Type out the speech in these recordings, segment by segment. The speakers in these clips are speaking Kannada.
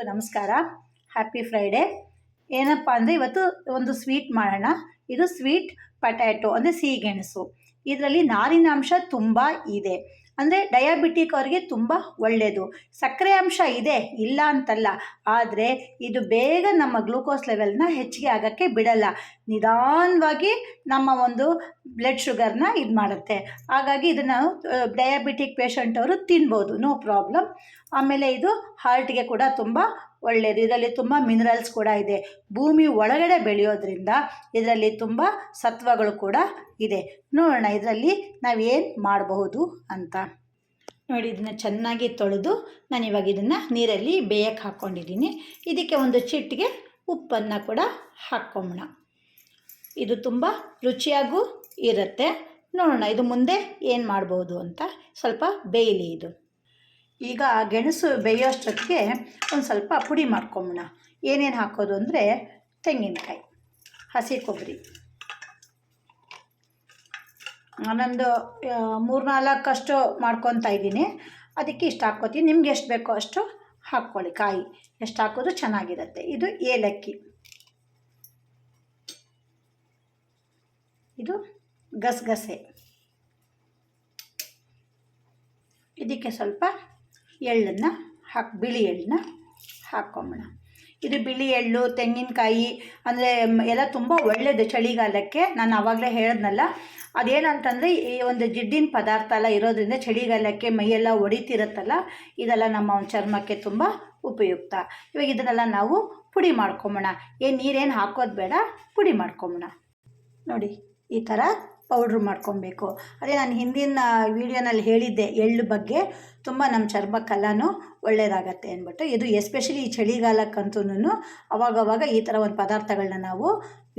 ನಮಸ್ಕಾರ. ಹ್ಯಾಪಿ ಫ್ರೈಡೇ ಏನಪ್ಪ ಅಂದರೆ ಇವತ್ತು ಒಂದು ಸ್ವೀಟ್ ಮಾಡೋಣ. ಇದು ಸ್ವೀಟ್ ಪಟ್ಯಾಟೊ ಅಂದರೆ ಸಿಹಿಗೆಣಸು. ಇದರಲ್ಲಿ ನಾರಿನ ಅಂಶ ತುಂಬ ಇದೆ. ಅಂದರೆ ಡಯಾಬಿಟಿಕ್ ಅವರಿಗೆ ತುಂಬ ಒಳ್ಳೆಯದು ಸಕ್ಕರೆ ಅಂಶ ಇದೆ, ಇಲ್ಲ ಅಂತಲ್ಲ. ಆದರೆ ಇದು ಬೇಗ ನಮ್ಮ ಗ್ಲೂಕೋಸ್ ಲೆವೆಲ್ನ ಹೆಚ್ಚಿಗೆ ಆಗೋಕ್ಕೆ ಬಿಡಲ್ಲ. ನಿಧಾನವಾಗಿ ನಮ್ಮ ಒಂದು ಬ್ಲಡ್ ಶುಗರ್ನ ಇದು ಮಾಡುತ್ತೆ. ಹಾಗಾಗಿ ಇದನ್ನು ಡಯಾಬಿಟಿಕ್ ಪೇಷಂಟ್ ಅವರು ತಿನ್ಬೋದು ನೋ ಪ್ರಾಬ್ಲಮ್ ಆಮೇಲೆ ಇದು ಹಾರ್ಟ್ಗೆ ಕೂಡ ತುಂಬ ಒಳ್ಳೆಯದು ಇದರಲ್ಲಿ ತುಂಬ ಮಿನರಲ್ಸ್ ಕೂಡ ಇದೆ. ಭೂಮಿ ಒಳಗಡೆ ಬೆಳೆಯೋದ್ರಿಂದ ಇದರಲ್ಲಿ ತುಂಬ ಸತ್ವಗಳು ಕೂಡ ಇದೆ. ನೋಡೋಣ, ಇದರಲ್ಲಿ ನಾವೇನು ಮಾಡಬಹುದು ಅಂತ. ನೋಡಿ, ಇದನ್ನು ಚೆನ್ನಾಗಿ ತೊಳೆದು ನಾನು ಇವಾಗ ಇದನ್ನು ನೀರಲ್ಲಿ ಬೇಯಕ್ಕೆ ಹಾಕ್ಕೊಂಡಿದ್ದೀನಿ ಇದಕ್ಕೆ ಒಂದು ಚಿಟ್ಟಿಗೆ ಉಪ್ಪನ್ನು ಕೂಡ ಹಾಕ್ಕೊಂಬೋಣ ಇದು ತುಂಬ ರುಚಿಯಾಗೂ ಇರುತ್ತೆ. ನೋಡೋಣ, ಇದು ಮುಂದೆ ಏನು ಮಾಡ್ಬೋದು ಅಂತ ಸ್ವಲ್ಪ ಬೇಯಲಿ ಇದು. ಈಗ ಗೆಣಸು ಬೇಯೋಷ್ಟೊತ್ತಿಗೆ ಒಂದು ಸ್ವಲ್ಪ ಪುಡಿ ಮಾಡ್ಕೊಂಬೋಣ ಏನೇನು ಹಾಕೋದು ಅಂದರೆ ತೆಂಗಿನಕಾಯಿ, ಹಸಿ ಕೊಬ್ಬರಿ. ನಾನೊಂದು ಮೂರ್ನಾಲ್ಕಷ್ಟು ಮಾಡ್ಕೊತಾ ಇದ್ದೀನಿ. ಅದಕ್ಕೆ ಇಷ್ಟು ಹಾಕ್ಕೋತೀನಿ. ನಿಮ್ಗೆ ಎಷ್ಟು ಬೇಕೋ ಅಷ್ಟು ಹಾಕ್ಕೊಳ್ಳಿ ಕಾಯಿ. ಎಷ್ಟು ಹಾಕೋದು ಚೆನ್ನಾಗಿರುತ್ತೆ. ಇದು ಏಲಕ್ಕಿ. ಇದು ಗಸಗಸೆ. ಇದಕ್ಕೆ ಸ್ವಲ್ಪ ಎಳ್ಳನ್ನು ಹಾಕಿ, ಬಿಳಿ ಎಳ್ಳನ್ನ ಹಾಕ್ಕೊಂಬೋಣ ಇದು ಬಿಳಿ ಎಳ್ಳು, ತೆಂಗಿನಕಾಯಿ, ಅಂದರೆ ಎಲ್ಲ ತುಂಬ ಒಳ್ಳೆಯದು ಚಳಿಗಾಲಕ್ಕೆ. ನಾನು ಆವಾಗಲೇ ಹೇಳಿದ್ನಲ್ಲ, ಅದೇನಂತಂದರೆ ಈ ಒಂದು ಜಿಡ್ಡಿನ ಪದಾರ್ಥ ಎಲ್ಲ ಇರೋದ್ರಿಂದ ಚಳಿಗಾಲಕ್ಕೆ ಮೈಯೆಲ್ಲ ಒಡಿತಿರುತ್ತಲ್ಲ, ಇದೆಲ್ಲ ನಮ್ಮ ಚರ್ಮಕ್ಕೆ ತುಂಬ ಉಪಯುಕ್ತ. ಇವಾಗ ಇದನ್ನೆಲ್ಲ ನಾವು ಪುಡಿ ಮಾಡ್ಕೊಂಬೋಣ ಏನು ನೀರೇನು ಹಾಕೋದು ಬೇಡ, ಪುಡಿ ಮಾಡ್ಕೊಂಬೋಣ ನೋಡಿ. ಈ ಥರ ಪೌಡ್ರ್ ಮಾಡ್ಕೊಬೇಕು. ಅದೇ ನಾನು ಹಿಂದಿನ ವೀಡಿಯೋನಲ್ಲಿ ಹೇಳಿದ್ದೆ ಎಳ್ಳು ಬಗ್ಗೆ. ತುಂಬ ನಮ್ಮ ಚರ್ಮಕ್ಕೆಲ್ಲನೂ ಒಳ್ಳೆಯದಾಗತ್ತೆ ಅಂದ್ಬಿಟ್ಟು. ಇದು ಎಸ್ಪೆಷಲಿ ಈ ಚಳಿಗಾಲಕ್ಕಂತೂ ಅವಾಗವಾಗ ಈ ಥರ ಒಂದು ಪದಾರ್ಥಗಳನ್ನ ನಾವು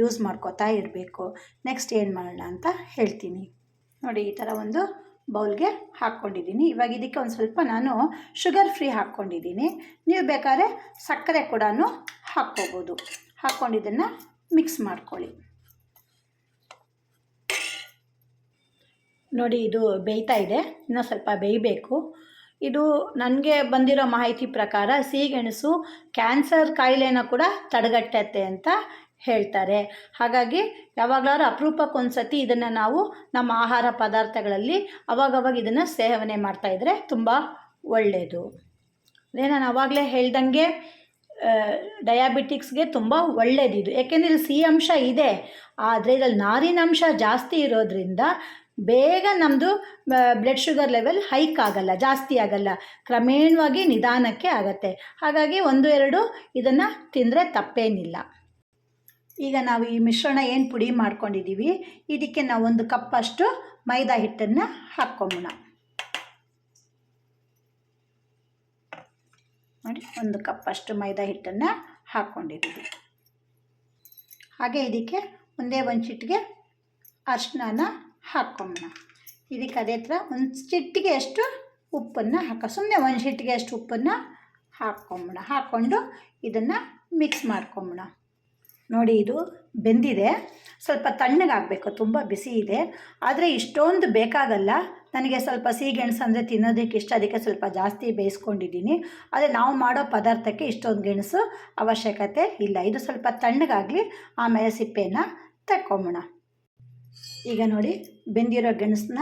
ಯೂಸ್ ಮಾಡ್ಕೋತಾ ಇರಬೇಕು. ನೆಕ್ಸ್ಟ್ ಏನು ಮಾಡೋಣ ಅಂತ ಹೇಳ್ತೀನಿ. ನೋಡಿ, ಈ ಥರ ಒಂದು ಬೌಲ್ಗೆ ಹಾಕ್ಕೊಂಡಿದ್ದೀನಿ. ಇವಾಗ ಇದಕ್ಕೆ ಒಂದು ಸ್ವಲ್ಪ ನಾನು ಶುಗರ್ ಫ್ರೀ ಹಾಕ್ಕೊಂಡಿದ್ದೀನಿ. ನೀವು ಬೇಕಾದ್ರೆ ಸಕ್ಕರೆ ಕೂಡ ಹಾಕ್ಕೋಬೋದು. ಹಾಕ್ಕೊಂಡಿದ್ದನ್ನು ಮಿಕ್ಸ್ ಮಾಡ್ಕೊಳ್ಳಿ. ನೋಡಿ ಇದು ಬೇಯ್ತಾ ಇದೆ. ಇನ್ನೂ ಸ್ವಲ್ಪ ಬೇಯಬೇಕು. ಇದು ನನಗೆ ಬಂದಿರೋ ಮಾಹಿತಿ ಪ್ರಕಾರ ಸಿಹಿಗೆಣಸು ಕ್ಯಾನ್ಸರ್ ಕಾಯಿಲೆನ ಕೂಡ ತಡೆಗಟ್ಟತ್ತೆ ಅಂತ ಹೇಳ್ತಾರೆ. ಹಾಗಾಗಿ ಯಾವಾಗಲಾದ್ರೂ ಅಪರೂಪಕ್ಕೆ ಸತಿ ಇದನ್ನು ನಾವು ನಮ್ಮ ಆಹಾರ ಪದಾರ್ಥಗಳಲ್ಲಿ ಅವಾಗವಾಗ ಇದನ್ನು ಸೇವನೆ ಮಾಡ್ತಾಯಿದ್ರೆ ತುಂಬ ಒಳ್ಳೆಯದು ಅದೇ ನಾನು ಆವಾಗಲೇ ಹೇಳ್ದಂಗೆ ಡಯಾಬಿಟಿಕ್ಸ್ಗೆ ತುಂಬ ಒಳ್ಳೆಯದಿದು ಯಾಕೆಂದರೆ ಇಲ್ಲಿ ಸಿಹಿ ಅಂಶ ಇದೆ. ಆದರೆ ಇದರಲ್ಲಿ ನಾರಿನಂಶ ಜಾಸ್ತಿ ಇರೋದ್ರಿಂದ ಬೇಗ ನಮ್ಮದು ಬ್ಲಡ್ ಶುಗರ್ ಲೆವೆಲ್ ಹೈಕ್ ಆಗಲ್ಲ, ಜಾಸ್ತಿ ಆಗಲ್ಲ, ಕ್ರಮೇಣವಾಗಿ ನಿಧಾನಕ್ಕೆ ಆಗತ್ತೆ. ಹಾಗಾಗಿ ಒಂದು, ಎರಡು ಇದನ್ನು ತಿಂದರೆ ತಪ್ಪೇನಿಲ್ಲ. ಈಗ ನಾವು ಈ ಮಿಶ್ರಣ ಏನು ಪುಡಿ ಮಾಡ್ಕೊಂಡಿದ್ದೀವಿ ಇದಕ್ಕೆ ನಾವು ಒಂದು ಕಪ್ಪಷ್ಟು ಮೈದಾ ಹಿಟ್ಟನ್ನು ಹಾಕ್ಕೊಂಬೋಣ. ನೋಡಿ, ಒಂದು ಕಪ್ಪಷ್ಟು ಮೈದಾ ಹಿಟ್ಟನ್ನು ಹಾಕ್ಕೊಂಡಿದ್ದೀವಿ ಹಾಗೆ ಇದಕ್ಕೆ ಒಂದೇ ಒಂದು ಚಿಟಿಗೆ ಅರ್ಶಿನ ಹಾಕ್ಕೊಂಬೋಣ ಇದಕ್ಕೆ ಅದೇ ಥರ ಒಂದು ಚಿಟ್ಟಿಗೆ ಅಷ್ಟು ಉಪ್ಪನ್ನು ಹಾಕೋ. ಸುಮ್ಮನೆ ಒಂದು ಚಿಟ್ಟಿಗೆ ಅಷ್ಟು ಉಪ್ಪನ್ನು ಹಾಕ್ಕೊಂಬೋಣ ಹಾಕ್ಕೊಂಡು ಇದನ್ನು ಮಿಕ್ಸ್ ಮಾಡ್ಕೊಂಬಿಡ ನೋಡಿ ಇದು ಬೆಂದಿದೆ. ಸ್ವಲ್ಪ ತಣ್ಣಗಾಗಬೇಕು ತುಂಬ ಬಿಸಿ ಇದೆ. ಆದರೆ ಇಷ್ಟೊಂದು ಬೇಕಾಗಲ್ಲ. ನನಗೆ ಸ್ವಲ್ಪ ಸಿಹಿಗೆಣಸು ಅಂದರೆ ತಿನ್ನೋದಕ್ಕೆ ಇಷ್ಟ. ಅದಕ್ಕೆ ಸ್ವಲ್ಪ ಜಾಸ್ತಿ ಬೇಯಿಸ್ಕೊಂಡಿದ್ದೀನಿ. ಆದರೆ ನಾವು ಮಾಡೋ ಪದಾರ್ಥಕ್ಕೆ ಇಷ್ಟೊಂದು ಗೆಣಸು ಅವಶ್ಯಕತೆ ಇಲ್ಲ. ಇದು ಸ್ವಲ್ಪ ತಣ್ಣಗಾಗಲಿ ಆಮೇಲೆ ಸಿಪ್ಪೆಯನ್ನು ತಕ್ಕೊಂಬೋಣ ಈಗ ನೋಡಿ ಬೆಂದಿರೋ ಗೆಣಸನ್ನ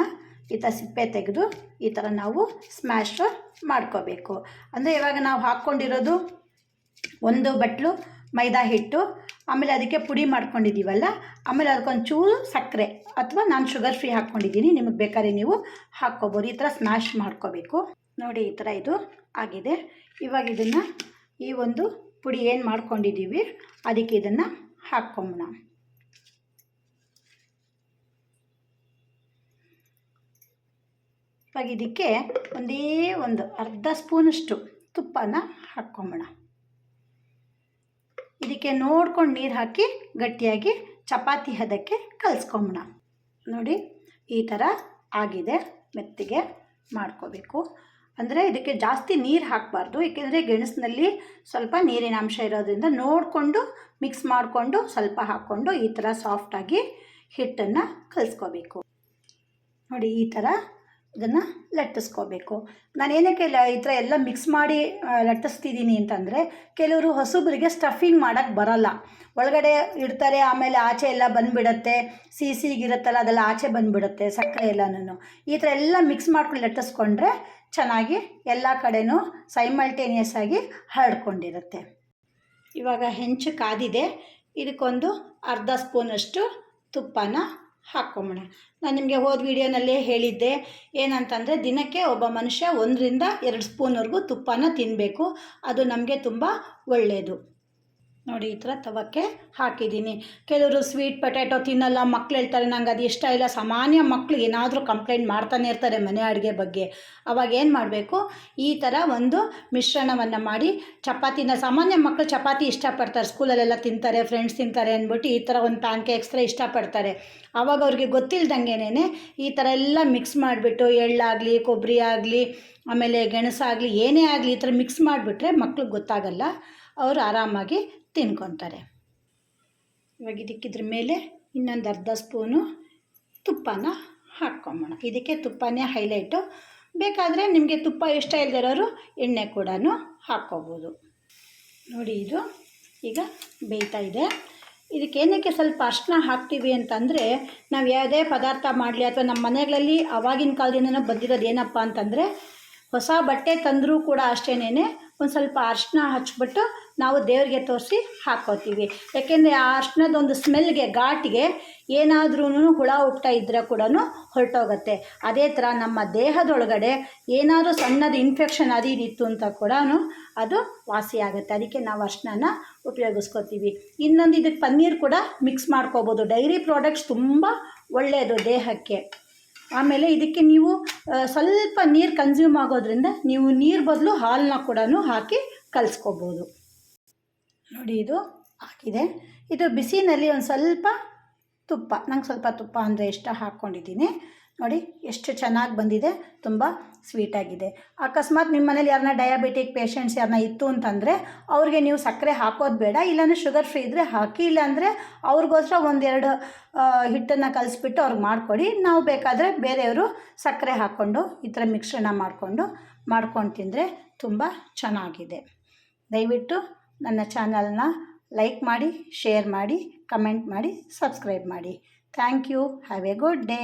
ಈ ಥರ ಸಿಪ್ಪೆ ತೆಗೆದು ಈ ಥರ ನಾವು ಸ್ಮ್ಯಾಶ್ ಮಾಡ್ಕೋಬೇಕು. ಅಂದರೆ ಇವಾಗ ನಾವು ಹಾಕ್ಕೊಂಡಿರೋದು ಒಂದು ಬಟ್ಲು ಮೈದಾ ಹಿಟ್ಟು, ಆಮೇಲೆ ಅದಕ್ಕೆ ಪುಡಿ ಮಾಡ್ಕೊಂಡಿದ್ದೀವಲ್ಲ ಆಮೇಲೆ ಅದಕ್ಕೊಂದು ಚೂರು ಸಕ್ಕರೆ ಅಥವಾ ನಾನು ಶುಗರ್ ಫ್ರೀ ಹಾಕ್ಕೊಂಡಿದ್ದೀನಿ ನಿಮಗೆ ಬೇಕಾದ್ರೆ ನೀವು ಹಾಕ್ಕೋಬೋದು. ಈ ಥರ ಸ್ಮ್ಯಾಶ್ ಮಾಡ್ಕೋಬೇಕು. ನೋಡಿ ಈ ಥರ ಇದು ಆಗಿದೆ. ಇವಾಗ ಇದನ್ನು ಈ ಒಂದು ಪುಡಿ ಏನು ಮಾಡ್ಕೊಂಡಿದ್ದೀವಿ ಅದಕ್ಕೆ ಇದನ್ನು ಹಾಕ್ಕೊಂಬೋಣ ಇವಾಗ ಇದಕ್ಕೆ ಒಂದೇ ಒಂದು ಅರ್ಧ ಸ್ಪೂನಷ್ಟು ತುಪ್ಪನ ಹಾಕ್ಕೊಂಬೋಣ ಇದಕ್ಕೆ ನೋಡ್ಕೊಂಡು ನೀರು ಹಾಕಿ ಗಟ್ಟಿಯಾಗಿ ಚಪಾತಿ ಹದಕ್ಕೆ ಕಲಿಸ್ಕೊಂಬೋಣ ನೋಡಿ, ಈ ಥರ ಆಗಿದೆ, ಮೆತ್ತಿಗೆ ಮಾಡ್ಕೋಬೇಕು. ಅಂದರೆ ಇದಕ್ಕೆ ಜಾಸ್ತಿ ನೀರು ಹಾಕಬಾರ್ದು, ಏಕೆಂದರೆ ಗೆಣಸಿನಲ್ಲಿ ಸ್ವಲ್ಪ ನೀರಿನ ಅಂಶ ಇರೋದ್ರಿಂದ ನೋಡಿಕೊಂಡು ಮಿಕ್ಸ್ ಮಾಡಿಕೊಂಡು, ಸ್ವಲ್ಪ ಹಾಕ್ಕೊಂಡು ಈ ಥರ ಸಾಫ್ಟಾಗಿ ಹಿಟ್ಟನ್ನು ಕಲಿಸ್ಕೋಬೇಕು. ನೋಡಿ, ಈ ಥರ ಇದನ್ನು ಲಟ್ಟಿಸ್ಕೋಬೇಕು. ನಾನು ಏನಕ್ಕೆ ಈ ಥರ ಎಲ್ಲ ಮಿಕ್ಸ್ ಮಾಡಿ ಲಟ್ಟಿಸ್ತಿದ್ದೀನಿ ಅಂತಂದರೆ ಕೆಲವರು ಹೊಸಬರಿಗೆ ಸ್ಟಫಿಂಗ್ ಮಾಡೋಕ್ಕೆ ಬರಲ್ಲ. ಒಳಗಡೆ ಇಡ್ತಾರೆ, ಆಮೇಲೆ ಆಚೆ ಎಲ್ಲ ಬಂದುಬಿಡತ್ತೆ ಸಿಹಿ ಸಿಹಿಗಿರುತ್ತಲ್ಲ ಅದೆಲ್ಲ ಆಚೆ ಬಂದುಬಿಡುತ್ತೆ, ಸಕ್ಕರೆ ಎಲ್ಲನೂ ಈ ಥರ ಎಲ್ಲ ಮಿಕ್ಸ್ ಮಾಡ್ಕೊಂಡು ಲಟ್ಟಿಸ್ಕೊಂಡ್ರೆ ಚೆನ್ನಾಗಿ ಎಲ್ಲ ಕಡೆನೂ ಸೈಮಲ್ಟೇನಿಯಸ್ ಆಗಿ ಹರಡ್ಕೊಂಡಿರುತ್ತೆ. ಇವಾಗ ಹೆಂಚು ಕಾದಿದೆ. ಇದಕ್ಕೊಂದು ಅರ್ಧ ಸ್ಪೂನಷ್ಟು ತುಪ್ಪನ ಹಾಕ್ಕೊಂಬಿಡ ನಾನು ನಿಮಗೆ ಹೋದ ವಿಡಿಯೋನಲ್ಲೇ ಹೇಳಿದ್ದೆ, ಏನಂತಂದರೆ ದಿನಕ್ಕೆ ಒಬ್ಬ ಮನುಷ್ಯ ಒಂದರಿಂದ ಎರಡು ಸ್ಪೂನ್ವರೆಗೂ ತುಪ್ಪನ ತಿನ್ನಬೇಕು ಅದು ನಮಗೆ ತುಂಬ ಒಳ್ಳೆಯದು ನೋಡಿ, ಈ ಥರ ತವಕ್ಕೆ ಹಾಕಿದ್ದೀನಿ. ಕೆಲವರು ಸ್ವೀಟ್ ಪೊಟ್ಯಾಟೊ ತಿನ್ನಲ್ಲ, ಮಕ್ಳು ಹೇಳ್ತಾರೆ, ನಂಗೆ ಅದು ಇಷ್ಟ ಇಲ್ಲ. ಸಾಮಾನ್ಯ ಮಕ್ಕಳು ಏನಾದರೂ ಕಂಪ್ಲೇಂಟ್ ಮಾಡ್ತಾನೆ ಇರ್ತಾರೆ ಮನೆ ಅಡುಗೆ ಬಗ್ಗೆ. ಅವಾಗ ಏನು ಮಾಡಬೇಕು? ಈ ಥರ ಒಂದು ಮಿಶ್ರಣವನ್ನು ಮಾಡಿ, ಚಪಾತಿನ, ಸಾಮಾನ್ಯ ಮಕ್ಕಳು ಚಪಾತಿ ಇಷ್ಟಪಡ್ತಾರೆ. ಸ್ಕೂಲಲ್ಲೆಲ್ಲ ತಿಂತಾರೆ ಫ್ರೆಂಡ್ಸ್ ತಿಂತಾರೆ ಅಂದ್ಬಿಟ್ಟು ಈ ಥರ ಒಂದು ಪ್ಯಾನ್ ಥರ ಇಷ್ಟಪಡ್ತಾರೆ. ಆವಾಗ ಅವ್ರಿಗೆ ಗೊತ್ತಿಲ್ದಂಗೆನೇ ಈ ಥರ ಎಲ್ಲ ಮಿಕ್ಸ್ ಮಾಡಿಬಿಟ್ಟು, ಎಳ್ಳಾಗಲಿ ಕೊಬ್ಬರಿ ಆಗಲಿ, ಆಮೇಲೆ ಗೆಣಸಾಗಲಿ, ಏನೇ ಆಗಲಿ ಈ ಥರ ಮಿಕ್ಸ್ ಮಾಡಿಬಿಟ್ರೆ ಮಕ್ಳಿಗೆ ಗೊತ್ತಾಗಲ್ಲ. ಅವರು ಆರಾಮಾಗಿ ತಿನ್ಕೊತಾರೆ. ಇವಾಗ ಇದಕ್ಕಿದ್ರ ಮೇಲೆ ಇನ್ನೊಂದು ಅರ್ಧ ಸ್ಪೂನು ತುಪ್ಪನ ಹಾಕ್ಕೊಂಬೋಣ. ಇದಕ್ಕೆ ತುಪ್ಪನೇ ಹೈಲೈಟು. ಬೇಕಾದರೆ ನಿಮಗೆ ತುಪ್ಪ ಇಷ್ಟ ಇಲ್ದಿರೋರು ಎಣ್ಣೆ ಕೂಡ ಹಾಕ್ಕೋಬೋದು. ನೋಡಿ ಇದು ಈಗ ಬೇಯ್ತಾ ಇದೆ. ಇದಕ್ಕೆ ಏನಕ್ಕೆ ಸ್ವಲ್ಪ ಅರ್ಶಿನ ಹಾಕ್ತೀವಿ ಅಂತಂದರೆ ನಾವು ಯಾವುದೇ ಪದಾರ್ಥ ಮಾಡಲಿ ಅಥವಾ ನಮ್ಮ ಮನೆಗಳಲ್ಲಿ ಆವಾಗಿನ ಕಾಲದಿಂದನೂ ಬಂದಿರೋದು ಏನಪ್ಪ ಅಂತಂದರೆ ಹೊಸ ಬಟ್ಟೆ ತಂದರೂ ಕೂಡ ಅಷ್ಟೇನೆ ಒಂದು ಸ್ವಲ್ಪ ಅರ್ಶಿನ ಹಚ್ಬಿಟ್ಟು ನಾವು ದೇವರಿಗೆ ತೋರಿಸಿ ಹಾಕೋತೀವಿ. ಯಾಕೆಂದರೆ ಆ ಅರ್ಶಿನದ ಒಂದು ಸ್ಮೆಲ್ಗೆ, ಘಾಟಿಗೆ ಏನಾದ್ರೂ ಹುಳ ಹುಟ್ಟ ಇದ್ದರೆ ಕೂಡ ಹೊರಟೋಗುತ್ತೆ. ಅದೇ ಥರ ನಮ್ಮ ದೇಹದೊಳಗಡೆ ಏನಾದರೂ ಸಣ್ಣದು ಇನ್ಫೆಕ್ಷನ್ ಅದು ಅಂತ ಕೂಡ ಅದು ವಾಸಿಯಾಗುತ್ತೆ. ಅದಕ್ಕೆ ನಾವು ಅರ್ಶಿನ ಉಪಯೋಗಿಸ್ಕೋತೀವಿ. ಇನ್ನೊಂದು ಇದಕ್ಕೆ ಪನ್ನೀರ್ ಕೂಡ ಮಿಕ್ಸ್ ಮಾಡ್ಕೋಬೋದು. ಡೈರಿ ಪ್ರಾಡಕ್ಟ್ಸ್ ತುಂಬ ಒಳ್ಳೆಯದು ದೇಹಕ್ಕೆ. ಆಮೇಲೆ ಇದಕ್ಕೆ ನೀವು ಸ್ವಲ್ಪ ನೀರು ಕನ್ಸ್ಯೂಮ್ ಆಗೋದ್ರಿಂದ ನೀವು ನೀರು ಬದಲು ಹಾಲನ್ನ ಕೂಡ ಹಾಕಿ ಕಲಿಸ್ಕೋಬೋದು. ನೋಡಿ ಇದು ಹಾಕಿದೆ. ಇದು ಬಿಸಿನಲ್ಲಿ ಒಂದು ಸ್ವಲ್ಪ ತುಪ್ಪ, ನಂಗೆ ಸ್ವಲ್ಪ ತುಪ್ಪ ಅಂದರೆ ಇಷ್ಟ ಹಾಕ್ಕೊಂಡಿದ್ದೀನಿ ನೋಡಿ ಎಷ್ಟು ಚೆನ್ನಾಗಿ ಬಂದಿದೆ, ತುಂಬ ಸ್ವೀಟಾಗಿದೆ ಅಕಸ್ಮಾತ್ ನಿಮ್ಮ ಮನೇಲಿ ಯಾರನ್ನ ಡಯಾಬಿಟಿಕ್ ಪೇಷಂಟ್ಸ್ ಯಾರನ್ನ ಇತ್ತು ಅಂತಂದರೆ ಅವ್ರಿಗೆ ನೀವು ಸಕ್ಕರೆ ಹಾಕೋದು ಬೇಡ, ಇಲ್ಲಾಂದರೆ ಶುಗರ್ ಫ್ರೀ ಇದ್ದರೆ ಹಾಕಿ, ಇಲ್ಲಾಂದರೆ ಅವ್ರಿಗೋಸ್ಕರ ಒಂದೆರಡು ಹಿಟ್ಟನ್ನು ಕಲಿಸ್ಬಿಟ್ಟು ಅವ್ರಿಗೆ ಮಾಡಿಕೊಡಿ. ನಾವು ಬೇಕಾದರೆ ಬೇರೆಯವರು ಸಕ್ಕರೆ ಹಾಕ್ಕೊಂಡು ಈ ಥರ ಮಿಶ್ರಣ ಮಾಡಿಕೊಂಡು, ಮಾಡ್ಕೊಂಡು ತಿಂದರೆ ತುಂಬ ಚೆನ್ನಾಗಿದೆ. ದಯವಿಟ್ಟು ನನ್ನ ಚಾನಲ್ನ ಲೈಕ್ ಮಾಡಿ, ಶೇರ್ ಮಾಡಿ, ಕಮೆಂಟ್ ಮಾಡಿ, ಸಬ್ಸ್ಕ್ರೈಬ್ ಮಾಡಿ. Thank you have a good day.